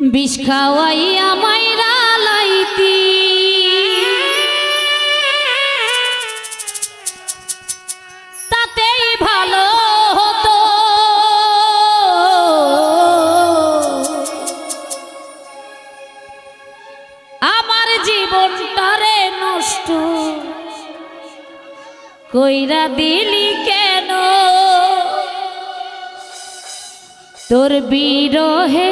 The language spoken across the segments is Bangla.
বিষ খাওয়াইয়া মাইরা লাইতি। তাতেই ভালো হতো। আমার নষ্ট কইরা দিলি কেন? তোর বিরহে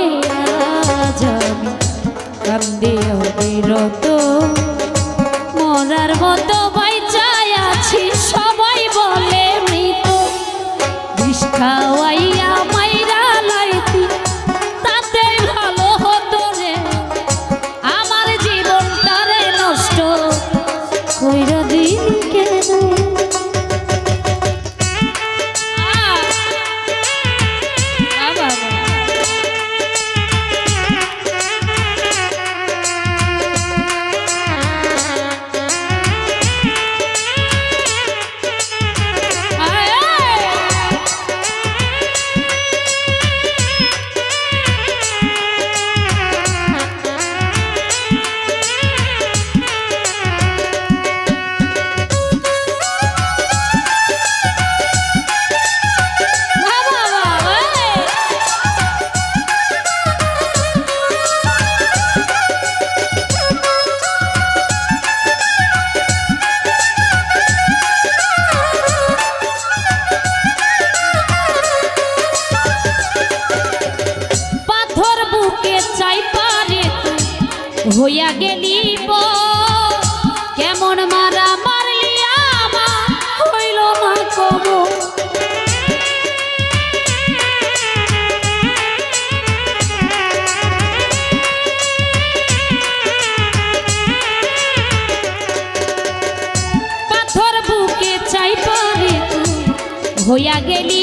বিষ হইয়া গেলি কেমন মারা মারলি আমার হইল না কব। হইয়া গেলি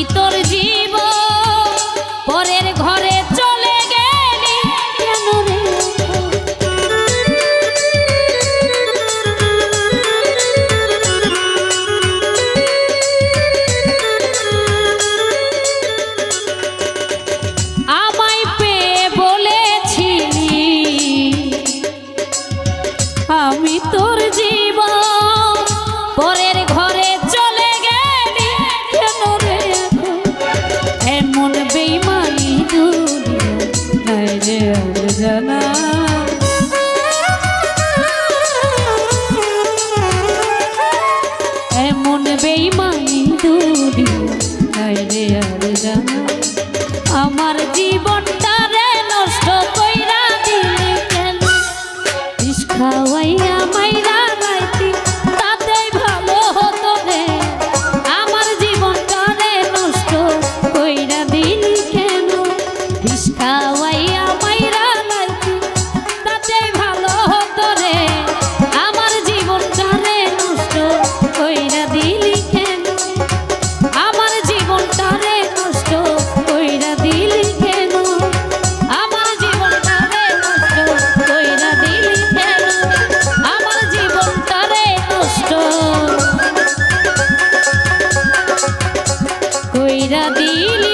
বলেছি আমি তোর জীবন ফেরা দিলে